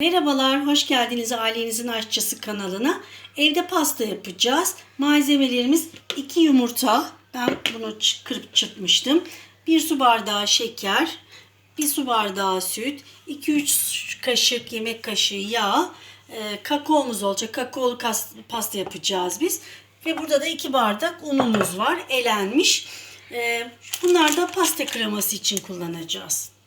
Merhabalar, hoş geldiniz ailenizin aşçısı kanalına. Evde pasta yapacağız. Malzemelerimiz 2 yumurta. Ben bunu kırıp çırpmıştım. 1 su bardağı şeker, 1 su bardağı süt, 2-3 kaşık yemek kaşığı yağ, e, kakaomuz olacak. Kakaolu pasta yapacağız biz. Ve burada da 2 bardak unumuz var, elenmiş. E, bunlar da pasta kreması için kullanacağız.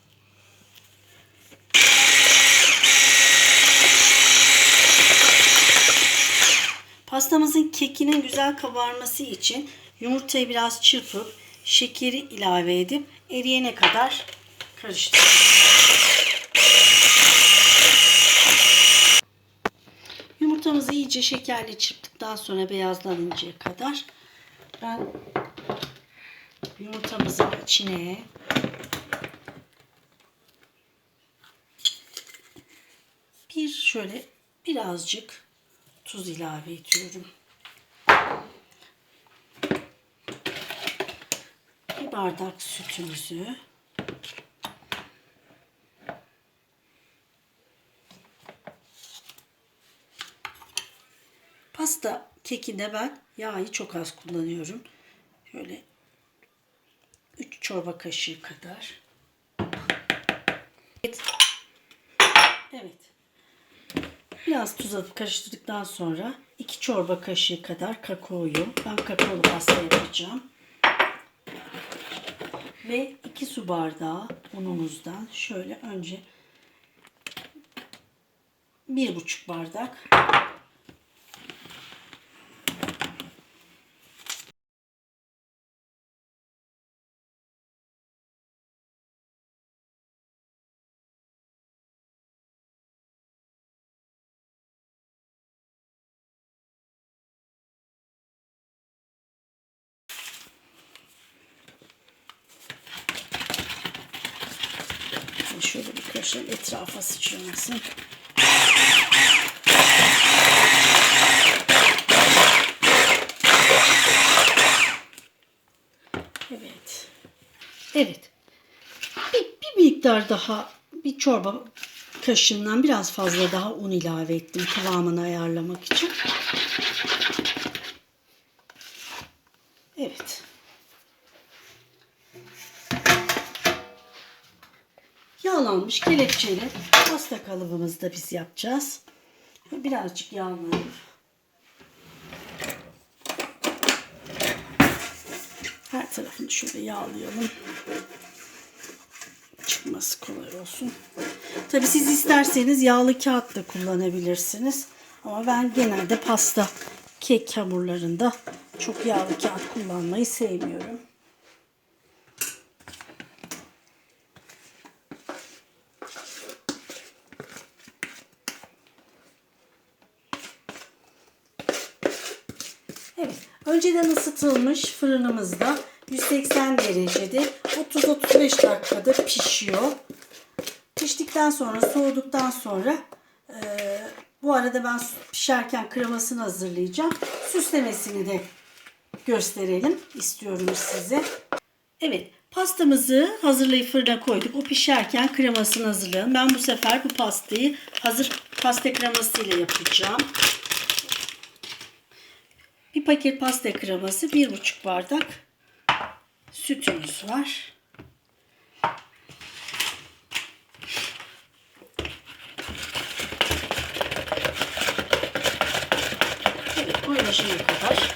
Pastamızın kekinin güzel kabarması için yumurtayı biraz çırpıp şekeri ilave edip eriyene kadar karıştırıyoruz. Yumurtamızı iyice şekerle çırptıktan sonra beyazlanıncaya kadar ben yumurtamızın içine bir şöyle birazcık tuz ilave ediyorum. Bir bardak sütümüzü Pasta kekinde ben yağı çok az kullanıyorum. Şöyle 3 çorba kaşığı kadar. Evet. Biraz tuz atıp karıştırdıktan sonra 2 çorba kaşığı kadar kakaoyu, ben kakaolu pasta yapacağım. Ve 2 su bardağı unumuzdan şöyle önce bir buçuk bardak karıştıralım etrafa sıçramasın. Evet. Evet. Bir, bir miktar daha bir çorba kaşığından biraz fazla daha un ilave ettim kıvamını ayarlamak için. Evet. Yağlanmış kelepçeli pasta kalıbımızda biz yapacağız. Birazcık yağlayıp her tarafını şöyle yağlayalım. Çıkması kolay olsun. Tabi siz isterseniz yağlı kağıt da kullanabilirsiniz. Ama ben genelde pasta kek hamurlarında çok yağlı kağıt kullanmayı sevmiyorum. Evet. Önceden ısıtılmış fırınımızda 180 derecede 30-35 dakikada pişiyor. Piştikten sonra soğuduktan sonra e, bu arada ben pişerken kremasını hazırlayacağım. Süslemesini de gösterelim istiyorum size. Evet pastamızı hazırlayıp fırına koyduk. O pişerken kremasını hazırlayalım. Ben bu sefer bu pastayı hazır pasta kremasıyla yapacağım. Bir paket pasta kreması, bir buçuk bardak sütümüz var. Evet, koyulaşana kadar.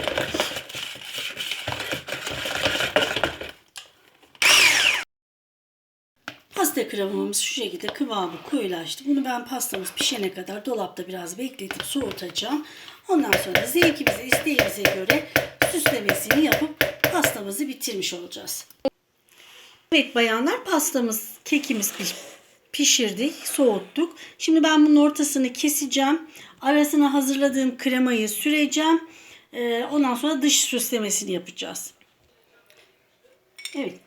Pasta kremamız şu şekilde kıvamı koyulaştı. Bunu ben pastamız pişene kadar dolapta biraz bekletip soğutacağım. Ondan sonra zevkimize, isteğimize göre süslemesini yapıp pastamızı bitirmiş olacağız. Evet bayanlar pastamız, kekimiz piş- pişirdik, soğuttuk. Şimdi ben bunun ortasını keseceğim. Arasına hazırladığım kremayı süreceğim. Ee, ondan sonra dış süslemesini yapacağız. Evet.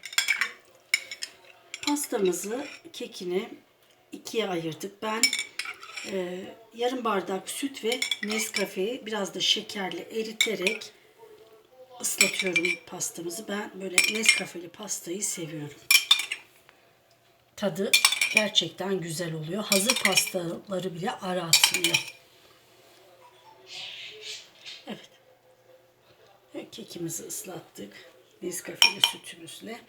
Pastamızı, kekini ikiye ayırdık. Ben e, yarım bardak süt ve Nescafe'yi biraz da şekerle eriterek ıslatıyorum pastamızı. Ben böyle Nescafe'li pastayı seviyorum. Tadı Gerçekten güzel oluyor. Hazır pastaları bile aratmıyor. Evet. Evet, Kekimizi ıslattık. Nescafe'li sütümüzle.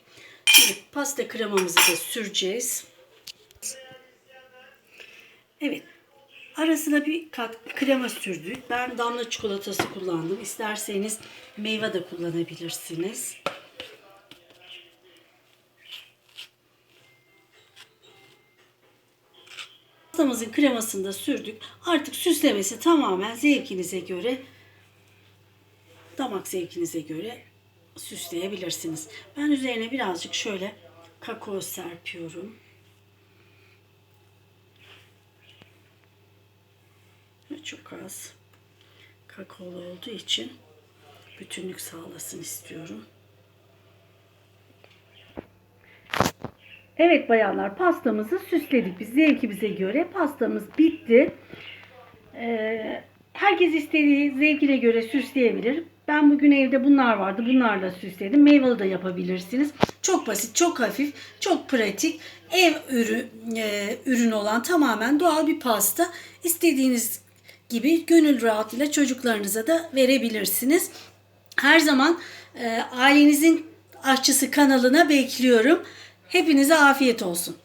Şimdi pasta kremamızı da süreceğiz. Evet. Arasına bir kat krema sürdük. Ben damla çikolatası kullandım. İsterseniz meyve de kullanabilirsiniz. Pastamızın kremasını da sürdük. Artık süslemesi tamamen zevkinize göre, damak zevkinize göre süsleyebilirsiniz. Ben üzerine birazcık şöyle kakao serpiyorum. Çok az kakaolu olduğu için bütünlük sağlasın istiyorum. Evet bayanlar pastamızı süsledik biz zevkimize göre. Pastamız bitti. Ee, herkes istediği zevkine göre süsleyebilir. Ben bugün evde bunlar vardı. Bunlarla süsledim. Meyveli de yapabilirsiniz. Çok basit, çok hafif, çok pratik. Ev ürün, e, ürün olan tamamen doğal bir pasta. İstediğiniz gibi gönül rahatlığıyla çocuklarınıza da verebilirsiniz. Her zaman e, ailenizin aşçısı kanalına bekliyorum. Hepinize afiyet olsun.